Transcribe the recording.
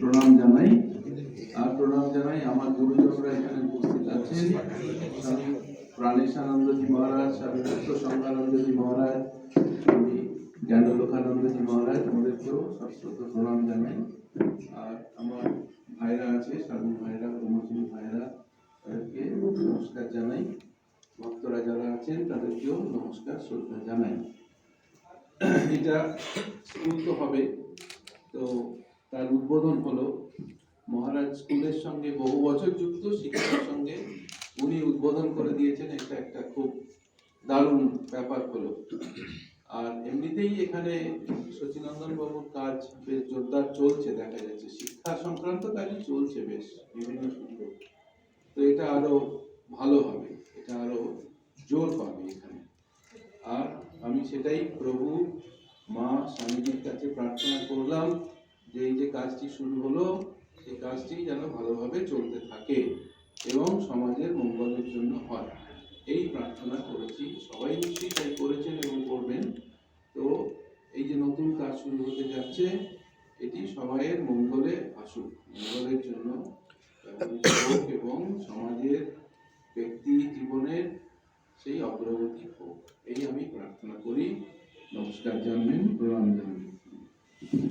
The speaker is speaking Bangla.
প্রণাম জানাই। আর প্রণাম জানাই আমার গুরুজনরা এখানে উপস্থিত আছেন। প্রাণেশানন্দজি মহারাজ, স্বামী দত্ত সংঘানন্দজি মহারাজ, স্বামী জ্ঞানলোকানন্দজি মহারাজ ওদেরকেও সশ্রদ্ধ প্রণাম জানাই। আর আমার ভাইরা আছে, স্বামী ভাইরা ব্রহ্মচারী ভাইরা, তাদেরকে নমস্কার জানাই। ভক্তরা যারা আছেন, তাদেরকেও নমস্কার, শ্রদ্ধা জানাই। এটা স্কুল তো হবে। তো তার উদ্বোধন হলো মহারাজ স্কুলের সঙ্গে বহু বছর যুক্ত শিক্ষার সঙ্গে উনি উদ্বোধন করে দিয়েছেন। এটা একটা খুব দারুণ ব্যাপার হলো। আর এমনিতেই এখানে সচিনন্দন বাবুর কাজ বেশ জোরদার চলছে, দেখা যাচ্ছে। শিক্ষা সংক্রান্ত কাজই চলছে বেশ, বিভিন্ন সুযোগ। তো এটা আরও ভালো হবে, এটা আরও জোর পাবে এখানে। আর আমি সেটাই প্রভু, মা, স্বামীজির কাছে প্রার্থনা করলাম যে এই যে কাজটি শুরু হলো সেই কাজটি যেন ভালোভাবে চলতে থাকে এবং সমাজের মঙ্গলের জন্য হয়। এই প্রার্থনা করেছি। সবাই নিশ্চয়ই তাই করেছেন এবং করবেন। তো এই যে নতুন কাজ শুরু হতে যাচ্ছে, এটি সবাইয়ের মঙ্গলে আসুক। মঙ্গলের জন্য এবং সমাজের ব্যক্তি জীবনের সেই অগ্রগতি হোক। এই আমি প্রার্থনা করি। নমস্কার জানবেন, প্রণাম জানবেন।